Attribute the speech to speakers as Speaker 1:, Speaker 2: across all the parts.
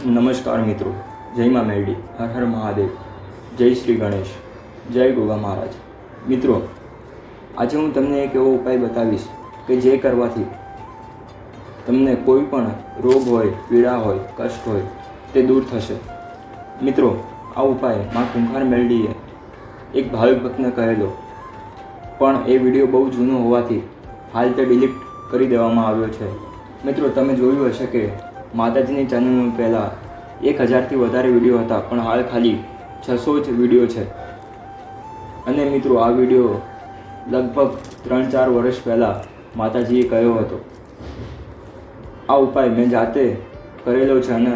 Speaker 1: નમસ્કાર મિત્રો જય મા મેરડી, હર હર મહાદેવ, જય શ્રી ગણેશ, જય ગોગા મહારાજ. મિત્રો, આજે હું તમને એક એવો ઉપાય બતાવીશ કે જે કરવાથી તમને કોઈ પણ રોગ હોય, પીડા હોય, કષ્ટ હોય, તે દૂર થશે. મિત્રો, આ ઉપાય મા કુંભાર મેરડીએ એક ભાવિક ભક્તને કહેલો. પણ એ વીડિયો બહુ જૂનો હોવાથી હાલ તે ડિલીટ કરી દેવામાં આવ્યો છે. મિત્રો, તમે જોયું હશે કે માતાજીની ચેનલ પહેલાં એક હજારથી વધારે વીડિયો હતા, પણ હાલ ખાલી છસો જ વીડિયો છે. અને મિત્રો, આ વીડિયો લગભગ ત્રણ ચાર વર્ષ પહેલાં માતાજીએ કહ્યો હતો. આ ઉપાય મેં જાતે કરેલો છે અને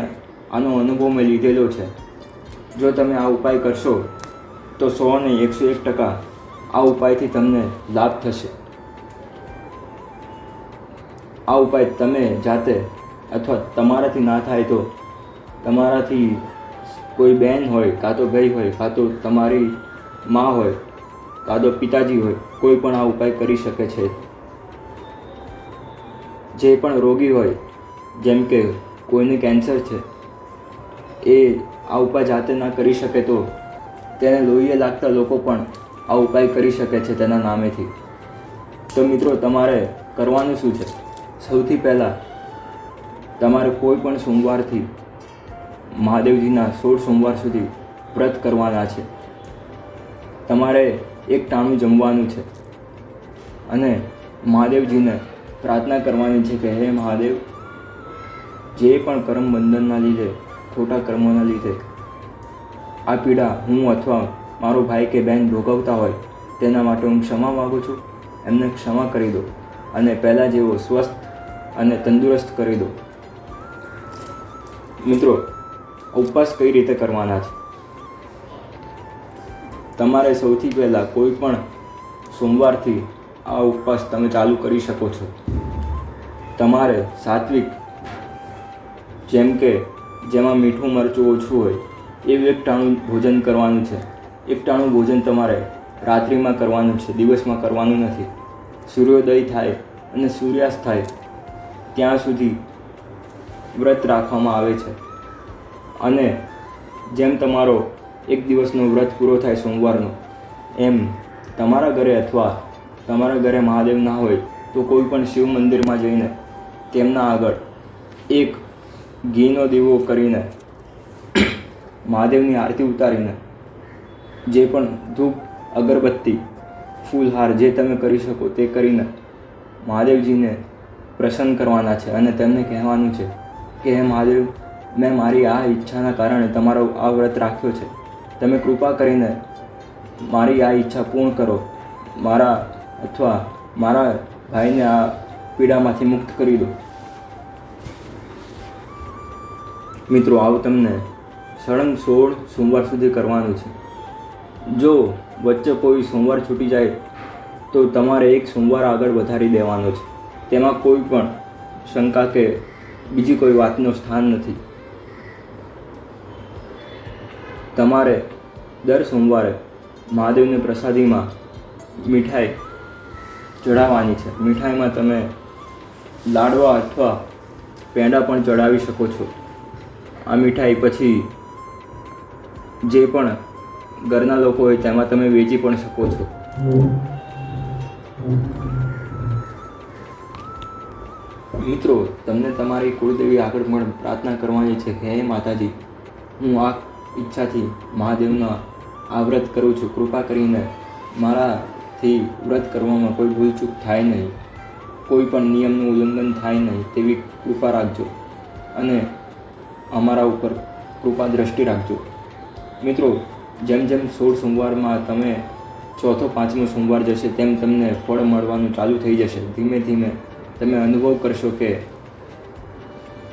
Speaker 1: આનો અનુભવ મેં લીધેલો છે. જો તમે આ ઉપાય કરશો, તો સો અને એકસો એક ટકા આ ઉપાયથી તમને લાભ થશે. આ ઉપાય તમે જાતે અથવા તમારાથી ના થાય તો તમારાથી કોઈ બેન હોય, કાં તો ભાઈ હોય, કાં તો તમારી મા હોય, કાં તો પિતાજી હોય, કોઈ પણ આ ઉપાય કરી શકે છે. જે પણ રોગી હોય, જેમ કે કોઈને કેન્સર છે, એ આ ઉપાય જાતે ના કરી શકે તો તેને લોહીએ લાગતા લોકો પણ આ ઉપાય કરી શકે છે તેના નામેથી. તો મિત્રો, તમારે કરવાનું શું છે? સૌથી પહેલાં તમારે કોઈ પણ સોમવારથી મહાદેવજીના સોળ સોમવાર સુધી વ્રત કરવાના છે. તમારે એક ટાણું જમવાનું છે. અને મહાદેવજીને પ્રાર્થના કરવાની છે કે હે મહાદેવ, જે પણ કર્મ બંધનના લીધે, ખોટા કર્મોના લીધે આ પીડા હું અથવા મારો ભાઈ કે બહેન ભોગવતા હોય, તેના માટે હું ક્ષમા માગું છું. એમને ક્ષમા કરી દો અને પહેલાં જેવો સ્વસ્થ અને તંદુરસ્ત કરી દો. મિત્રો, ઉપવાસ કઈ રીતે કરવાના છે? તમારે સૌથી પહેલાં કોઈ પણ સોમવારથી આ ઉપવાસ તમે ચાલુ કરી શકો છો. તમારે સાત્વિક, જેમ કે જેમાં મીઠું મરચું ઓછું હોય એવું એક ટાણું ભોજન કરવાનું છે. એક ટાણું ભોજન તમારે રાત્રિમાં કરવાનું છે, દિવસમાં કરવાનું નથી. સૂર્યોદય થાય અને સૂર્યાસ્ત થાય, ત્યાં સુધી વ્રત રાખવામાં આવે છે. અને જેમ તમારો એક દિવસનો વ્રત પૂરો થાય સોમવારનો, એમ તમારા ઘરે અથવા તમારા ઘરે મહાદેવ ના હોય તો કોઈ પણ શિવ મંદિરમાં જઈને તેમના આગળ એક ઘીનો દીવો કરીને મહાદેવની આરતી ઉતારીને જે પણ ધૂપ, અગરબત્તી, ફૂલહાર જે તમે કરી શકો તે કરીને મહાદેવજીને પ્રસન્ન કરવાના છે અને તેમને કહેવાનું છે કે હે મહાદેવ, મેં મારી આ ઈચ્છાના કારણે તમારો આ વ્રત રાખ્યો છે. તમે કૃપા કરીને મારી આ ઈચ્છા પૂર્ણ કરો. મારા અથવા મારા ભાઈને આ પીડામાંથી મુક્ત કરી દો. મિત્રો, આવું તમને સળંગ સોળ સોમવાર સુધી કરવાનું છે. જો વચ્ચે કોઈ સોમવાર છૂટી જાય, તો તમારે એક સોમવાર આગળ વધારી દેવાનો છે. તેમાં કોઈ પણ શંકા કે બીજી કોઈ વાતનું સ્થાન નથી. તમારે દર સોમવારે મહાદેવની પ્રસાદીમાં મીઠાઈ ચડાવવાની છે. મીઠાઈમાં તમે લાડવા અથવા પેંડા પણ ચડાવી શકો છો. આ મીઠાઈ પછી જે પણ ઘરના લોકો હોય તેમાં તમે વેચી પણ શકો છો. મિત્રો, તમને તમારી કુળદેવી આગળ પણ પ્રાર્થના કરવાની છે કે હે માતાજી, હું આ ઈચ્છાથી મહાદેવના આ વ્રત કરું છું. કૃપા કરીને મારાથી વ્રત કરવામાં કોઈ ભૂલચૂક થાય નહીં. કોઈ પણ નિયમનું ઉલ્લંઘન થાય નહીં તેવી કૃપા રાખજો અને અમારા ઉપર કૃપા દ્રષ્ટિ રાખજો. મિત્રો, જેમ જેમ સોળ સોમવારમાં તમે ચોથો પાંચમો સોમવાર જશે, તેમ તમને ફળ મળવાનું ચાલુ થઈ જશે. ધીમે ધીમે તમે અનુભવ કરશો કે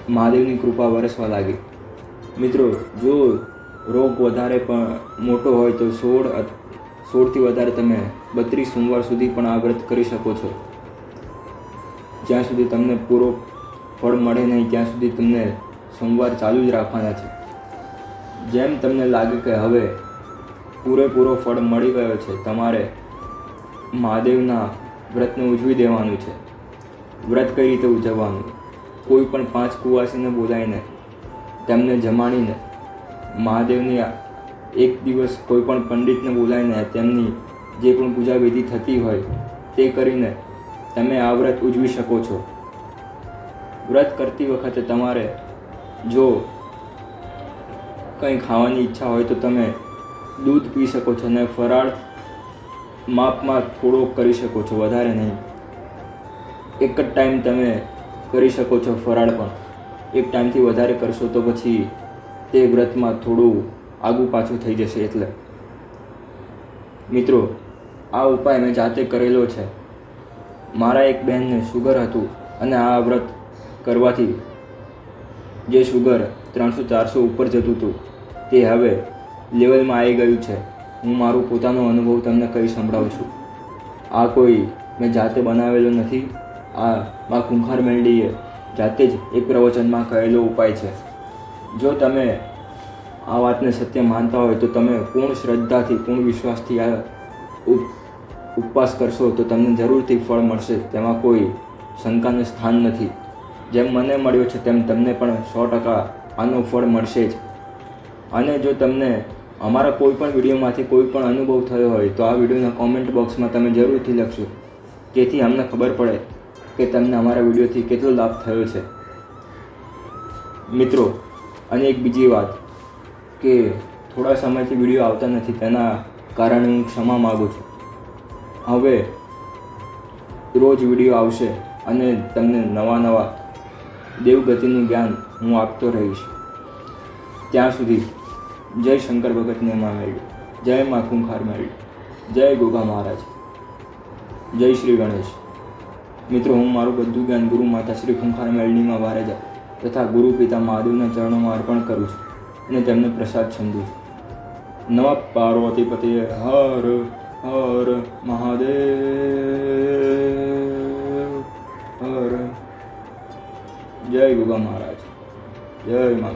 Speaker 1: મહાદેવની કૃપા વરસવા લાગી. મિત્રો, જો રોગ વધારે પણ મોટો હોય તો સોળ સોળથી વધારે તમે બત્રીસ સોમવાર સુધી પણ આ વ્રત કરી શકો છો. જ્યાં સુધી તમને પૂરો ફળ મળે નહીં, ત્યાં સુધી તમને સોમવાર ચાલુ જ રાખવાના છે. જેમ તમને લાગે કે હવે પૂરેપૂરો ફળ મળી ગયો છે, તમારે મહાદેવના વ્રતને ઉજવી દેવાનું છે. વ્રત કઈ રીતે ઉજવવાનું? કોઈ પણ પાંચ કુવાસીને બોલાવીને, તેમને જમાડીને, મહાદેવની એક દિવસ કોઈ પણ પંડિતને બોલાવીને તેમની જે પણ પૂજા વિધિ થતી હોય, તે કરીને તમે આ વ્રત ઉજવી શકો છો. વ્રત કરતી વખતે તમારે જો કંઈ ખાવાની ઈચ્છા હોય તો તમે દૂધ પી શકો છો અને ફરાળ માપમાં થોડો કરી શકો છો, વધારે નહીં. એક જ ટાઈમ તમે કરી શકો છો ફરાળ પણ. એક ટાઈમથી વધારે કરશો તો પછી તે વ્રતમાં થોડું આગું પાછું થઈ જશે એટલે. મિત્રો, આ ઉપાય મેં જાતે કરેલો છે. મારા એક બહેનને શુગર હતું અને આ વ્રત કરવાથી જે શુગર ત્રણસો ચારસો ઉપર જતું હતું તે હવે લેવલમાં આવી ગયું છે. હું મારું પોતાનો અનુભવ તમને કહી સંભળાવું છું. આ કોઈ મેં જાતે બનાવેલો નથી. આ મા કુંભાર મેલડીએ જાતે જ એક પ્રવચનમાં કહેલો ઉપાય છે. જો તમે આ વાતને સત્ય માનતા હોય તો તમે પૂર્ણ શ્રદ્ધાથી, પૂર્ણ વિશ્વાસથી આ ઉપ- ઉપવાસ કરશો તો તમને જરૂરથી ફળ મળશે. તેમાં કોઈ શંકાનું સ્થાન નથી. જેમ મને મળ્યો છે તેમ તમને પણ સો ટકા આનું ફળ મળશે જ. અને જો તમને અમારા કોઈ પણ વિડીયોમાંથી કોઈ પણ અનુભવ થયો હોય તો આ વિડીયોના કોમેન્ટ બોક્સમાં તમે જરૂરથી લખશો જેથી અમને ખબર પડે કે તમને અમારા વિડીયોથી કેટલો લાભ થયો છે? મિત્રો, અને એક બીજી વાત કે થોડા સમયથી વીડિયો આવતા નથી, તેના કારણે હું ક્ષમા માગું છું. હવે રોજ વીડિયો આવશે અને તમને નવા નવા દેવગતિનું જ્ઞાન હું આપતો રહીશ. ત્યાં સુધી જય શંકર ભગતને માં મેળવી, જય મા મેળવી, જય ગોગા મહારાજ, જય શ્રી ગણેશ. મિત્રો, હું મારું બધું જ્ઞાન ગુરુ માતા શ્રી ખુંખાર વારે વારેજા તથા ગુરુ પિતા મહાદેવના ચરણોમાં અર્પણ કરું છું અને તેમને પ્રસાદ છંદું છું. નવા પાર્વતી પતિએ હર હર મહાદેવ. હર. જય ગુગા મહારાજ. જય મા